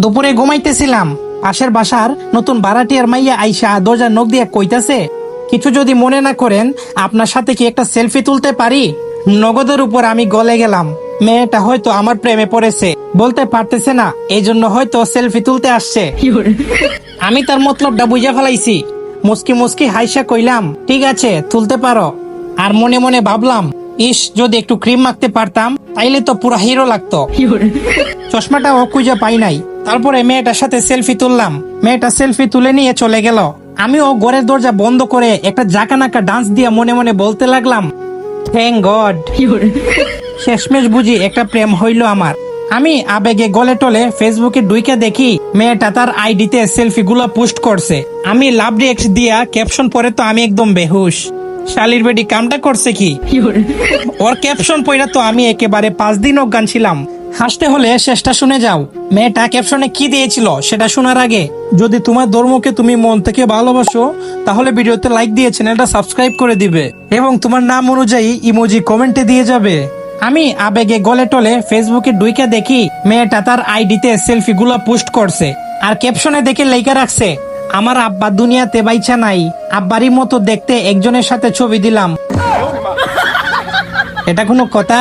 দুপুরে ঘুমাইতেছিলাম। পাশের বাসার নতুন বারাটিয়ার মাইয়া আইসা দরজার নখ দিয়ে কইতাছে কিছু যদি মনে না করেন আপনার সাথে কি একটা সেলফি তুলতে পারি? নগদের উপর আমি গলে গেলাম। মেয়েটা হয়তো আমার প্রেমে পড়েছে বলতে পারতেছে না এই জন্য হয়তো সেলফি তুলতে আসছে। আমি তার মতলবটা বুঝে ফেলাইছি। মুসকি মুসকি হাইসা কইলাম ঠিক আছে তুলতে পারো। আর মনে মনে ভাবলাম ইস, যদি একটু ক্রিম মাখতে পারতাম, তাইলে তো পুরো হিরো লাগতো। চশমাটা ও খুঁজে পাই নাই। তারপরে মেয়েটার সাথে সেলফি তুললাম। মেয়েটা সেলফি তুলে নিয়ে চলে গেল। আমি ও ঘরের দরজা বন্ধ করে একটা জাকানাকা ডান্স দিয়ে মনে মনে বলতে লাগলাম থ্যাংক গড শেষমেশ বুঝি একটা প্রেম হইল আমার। আমি আবেগে গলে টলে ফেসবুকে ডুইকে দেখি মেয়েটা তার আইডিতে সেলফি গুলো পোস্ট করছে। আমি লাভ রিয়েক্ট দিয়া ক্যাপশন পরে তো আমি একদম বেহুশ। শালির বেডি কামটা করছে কি? ওর ক্যাপশন পইরা তো আমি একেবারে পাঁচ দিন অজ্ঞান ছিলাম। হাসতে হলে শেষটা শুনে যাও। মেয়েটা ক্যাপশনে কি দিয়েছিল সেটা শোনার আগে যদি তোমার ধর্মকে তুমি মন থেকে ভালোবাসো তাহলে ভিডিওতে লাইক দিয়ে চ্যানেলটা সাবস্ক্রাইব করে দিবে এবং তোমার নাম অনুযায়ী ইমোজি কমেন্টে দিয়ে যাবে। আমি আবেগে গলে টলে ফেসবুকে ডুইকে দেখি মেয়েটা তার আইডিতে সেলফি গুলো পোস্ট করছে। আর ক্যাপশনে দেখে লেখা রাখছে। আমার আব্বা দুনিয়াতে বাইচা নাই। আব্বারই মতো দেখতে একজনের সাথে ছবি দিলাম। এটা কোনো কথা?